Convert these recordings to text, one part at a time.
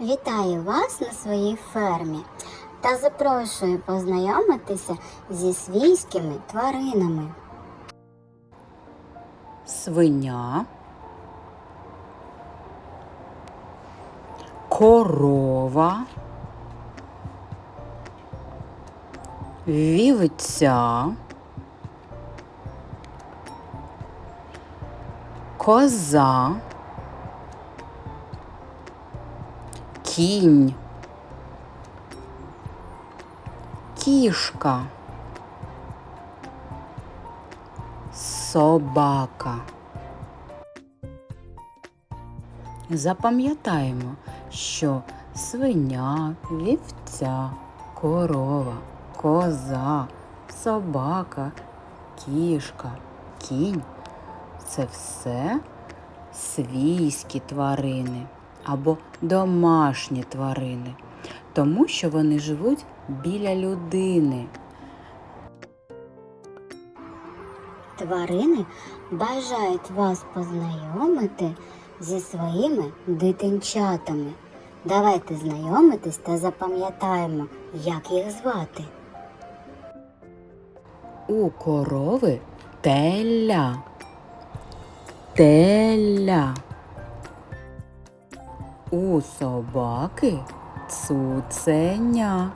Вітаю вас на своїй фермі та запрошую познайомитися зі свійськими тваринами. свиня, корова, вівця, коза, кінь, кішка. Собака. Запам'ятаємо, що свиня, вівця, корова, коза, собака, кішка, кінь це все свійські тварини або домашні тварини, тому що вони живуть біля людини. Тварини бажають вас познайомити зі своїми дитинчатами. Давайте знайомитись та запам'ятаємо, як їх звати. У корови теля. Теля. У собаки цуценя.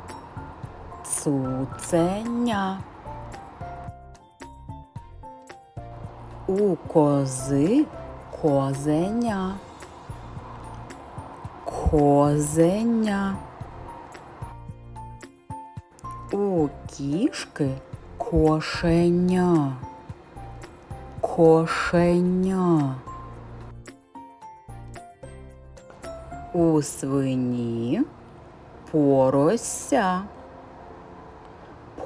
Цуценя. У кози козеня. Козеня. У кішки кошеня. Кошеня. У свині порося.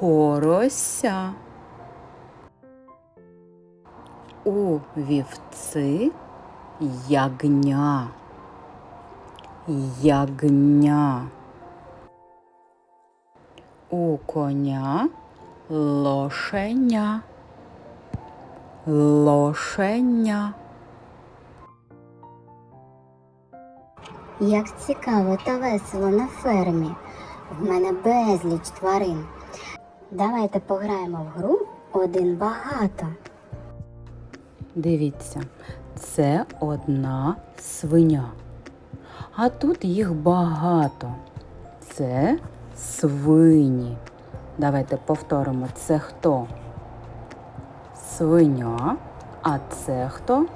Порося. У вівці ягня. Ягня. У коня лошеня. Лошеня. Як цікаво та весело на фермі. В мене безліч тварин. Давайте пограємо в гру один багато. Дивіться, це одна свиня. А тут їх багато. Це свині. Давайте повторимо, це хто? Свиня. А це хто?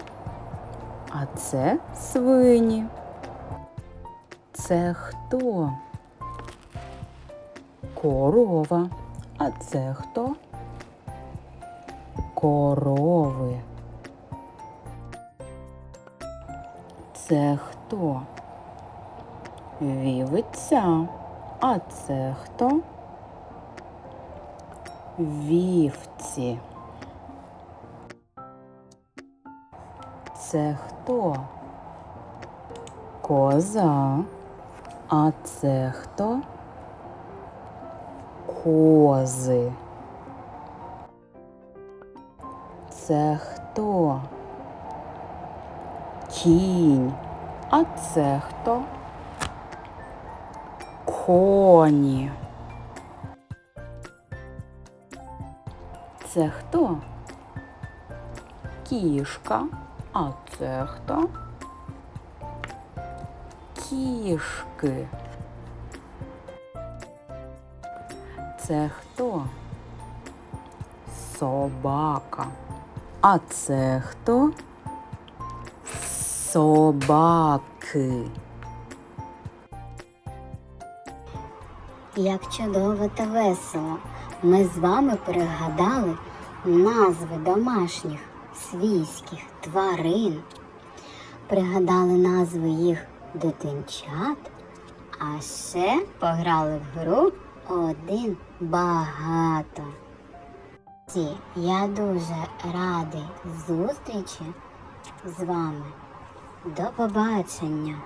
А це свині. Це хто? Корова. А це хто? Корови. Це хто? Вівця. А це хто? Вівці. Це хто? Коза. А це хто? Кози. Це хто? Кінь. А це хто? Коні. Це хто? Кішка. А це хто? Кішки. Це хто? Собака. А це хто? Собаки. Як чудово та весело. Ми з вами пригадали назви домашніх свійських тварин. Пригадали назви їх дитинчат, а ще пограли в гру один багато. Я дуже радий зустрічі з вами. До побачення!